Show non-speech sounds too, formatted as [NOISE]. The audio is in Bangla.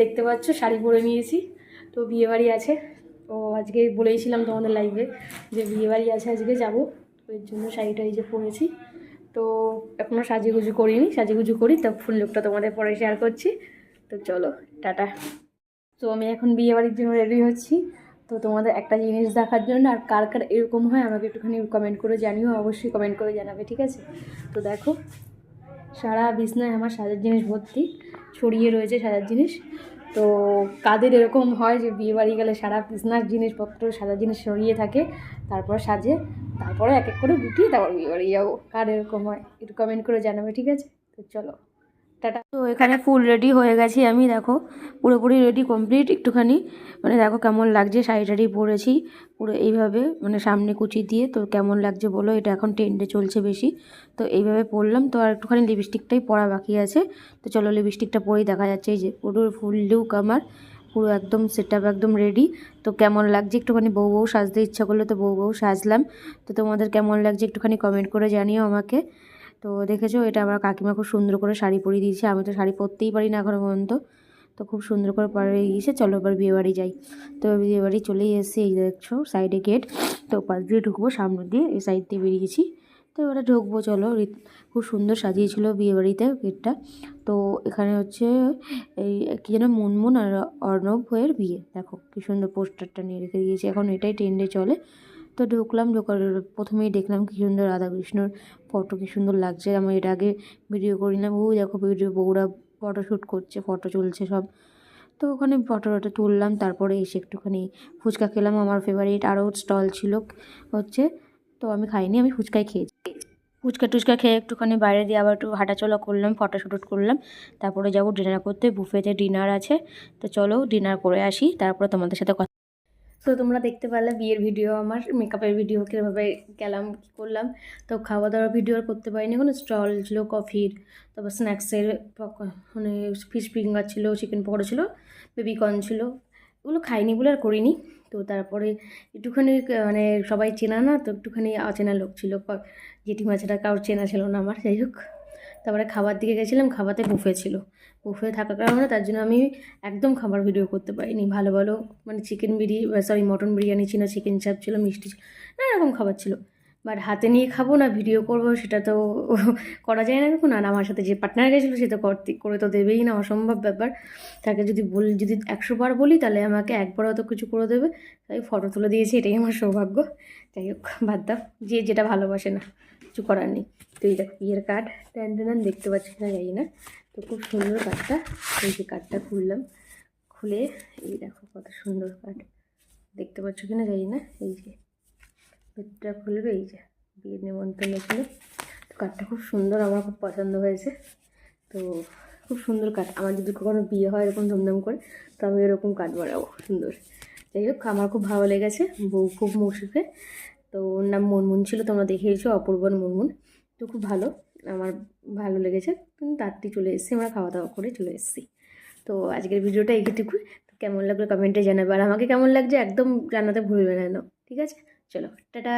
দেখতে পাচ্ছ, শাড়ি পরে নিয়েছি। তো বিয়েবাড়ি আছে। তো আজকে বলেইছিলাম তোমাদের লাইভে যে বিয়েবাড়ি আছে, আজকে যাব। এর জন্য শাড়িটা এই যে পরেছি। তো এখনও সাজুগুজু করিনি, সাজুগুজু করি, তো ফুল লুকটা তোমাদের পরে শেয়ার করছি। তো চলো, টাটা। তো আমি এখন বিয়েবাড়ির জন্য রেডি হচ্ছি। তো তোমাদের একটা জিনিস দেখার জন্য, আর কার কার এরকম হয়, আমাকে একটুখানি কমেন্ট করে জানিও, অবশ্যই কমেন্ট করে জানাবে, ঠিক আছে? তো দেখো, সারা বিছনায় আমার সাজার জিনিস ভর্তি। ছড়িয়ে রয়েছে সাজার জিনিস। তো কাদের এরকম হয় যে বিয়ে বাড়ি গেলে সারা বিছনার জিনিসপত্র সাজার জিনিস সরিয়ে থাকে, তারপর সাজে, তারপরে এক এক করে গুটিয়ে তারপর বিয়ে বাড়ি যাব। কার এরকম হয় একটু কমেন্ট করে জানাবে, ঠিক আছে? তো চলো। টাটা। তো এখানে ফুল রেডি হয়ে গেছি আমি, দেখো, পুরোপুরি রেডি, কমপ্লিট একটুখানি। মানে দেখো কেমন লাগছে, শাড়ি টাড়ি পরেছি, পুরো এইভাবে মানে সামনে কুচি দিয়ে, তো কেমন লাগছে বলো, এটা এখন ট্রেন্ডে চলছে বেশি। তো এইভাবে পরলাম, তো আর একটুখানি লিপস্টিকটাই পরা বাকি আছে। তো চলো লিপস্টিকটা পরেই দেখা যাচ্ছে, এই যে পুরো ফুল লুক আমার, পুরো একদম সেট একদম রেডি তো কেমন লাগছে একটুখানি বউ বউ সাজতে ইচ্ছা করল তো বউ বউ সাজলাম। তো তোমাদের কেমন লাগছে একটুখানি কমেন্ট করে জানিও আমাকে। তো দেখেছ এটা আমার কাকিমা খুব সুন্দর করে শাড়ি পরিয়ে দিয়েছে। আমি তো শাড়ি পরতেই পারি না এখনও পর্যন্ত। তো খুব সুন্দর করে পরে গিয়েছে চলো এবার বিয়েবাড়ি যাই। তো বিয়েবাড়ি চলেই এসেছি, এই দেখছ সাইডে গেট তো পাশ দিয়ে ঢুকবো, সামনে দিয়ে এই সাইড দিয়ে বেরিয়েছি। তো এবারে ঢুকবো, চলো। খুব সুন্দর সাজিয়েছিল বিয়েবাড়িতে গেটটা তো এখানে হচ্ছে এই কী যেন মুনমুন আর অর্ণব হয়ের বিয়ে। দেখো, কী সুন্দর পোস্টারটা নিয়ে রেখে দিয়েছে। এখন এটাই ট্রেন্ডে চলে। তো ঢুকলাম, ঢোকার প্রথমেই দেখলাম কী সুন্দর রাধাকৃষ্ণর ফটো কী সুন্দর লাগছে। আমি এটা আগে ভিডিও করিলাম ওই দেখো ভিডিও বউরা ফটো শ্যুট করছে ফটো চলছে সব। তো ওখানে ফটো টটো তুললাম, তারপরে এসে একটুখানি ফুচকা খেলাম। আমার ফেভারিট আরও স্টল ছিল হচ্ছে, তো আমি খাইনি, আমি ফুচকাই খেয়েছি। ফুচকা টুচকা খেয়ে একটুখানি বাইরে দিয়ে আবার একটু হাঁটাচলা করলাম ফটো শ্যুট করলাম। তারপরে যাব ডিনার করতে বুফেতে ডিনার আছে। তো চলো ডিনার করে আসি, তারপরে তোমাদের সাথে কথা তো তোমরা দেখতে পারলে বিয়ের ভিডিও আমার মেকআপের ভিডিও কীভাবে গেলাম, কী করলাম। তো খাওয়া দাওয়ার ভিডিও আর করতে পারিনি, কোনো স্টল ছিল কফির তারপর স্ন্যাক্সের মানে ফিশ ফিঙ্গার ছিল চিকেন পকোড়া ছিল বেবিকর্ন ছিল। ওগুলো খাইনি বলে আর করিনি। তো তারপরে একটুখানি মানে সবাই চেনা না, তো একটুখানি অচেনা লোক ছিল। জেঠিমা ছাড়া কারোর চেনা ছিল না আমার, যাই হোক। তারপরে খাবার দিকে গেছিলাম খাবারতে বুফে ছিল। বুফে থাকার কারণে তার জন্য আমি একদম খাবার ভিডিও করতে পারিনি। ভালো ভালো মানে chicken biryani sorry mutton biryani ছিল চিকেন চাপ ছিল, মিষ্টি ছিল, নানা রকম খাবার ছিল। বাট হাতে নিয়ে খাব না ভিডিও করব, সেটা তো [LAUGHS] করা যায় না দেখুন। আর আমার সাথে যে পার্টনার গেছিল, সে তো করে তো দেবেই না, অসম্ভব ব্যাপার। তাকে যদি বলি, যদি একশো বার বলি, তাহলে আমাকে একবার তো কিছু করে দেবে। তাই ফটো তুলে দিয়েছি, এটাই আমার সৌভাগ্য। যাই হোক, বাদ দাও। যে যেটা ভালোবাসে না। কিছু করার নেই। তো এই দেখো বিয়ের কার্ড ট্যান ট্যান দেখতে পাচ্ছি না জানি না। তো খুব সুন্দর কার্ডটা এই যে কার্ডটা খুললাম। খুলে এই দেখো কত সুন্দর কার্ড দেখতে পাচ্ছ কি না জানি না, এই যে। ভেতরটা খুলবে, এই যে, বিয়ের নিমন্ত্রণ ছিল তো কার্ডটা খুব সুন্দর, আমার খুব পছন্দ হয়েছে। তো খুব সুন্দর কার্ড আমার যদি কখনো বিয়ে হয় এরকম ধুমধাম করে, তো আমি এরকম কার্ড বানাবো, সুন্দর। যাই হোক, আমার খুব ভালো লেগেছে, বউ খুব মুশিকে তো ওর নাম মুনমুন ছিল, তোমরা দেখিয়েছো অপূর্বর মুনমুন। তো খুব ভালো, আমার ভালো লেগেছে। তাড়াতাড়ি চলে এসেছি, আমরা খাওয়া দাওয়া করে চলে এসেছি। তো আজকের ভিডিওটা এইটুকুই। কেমন লাগল কমেন্টে জানাবে, আর আমাকে কেমন লাগছে একদম জানাতে ভুলবে না, ঠিক আছে? চলো, টাটা।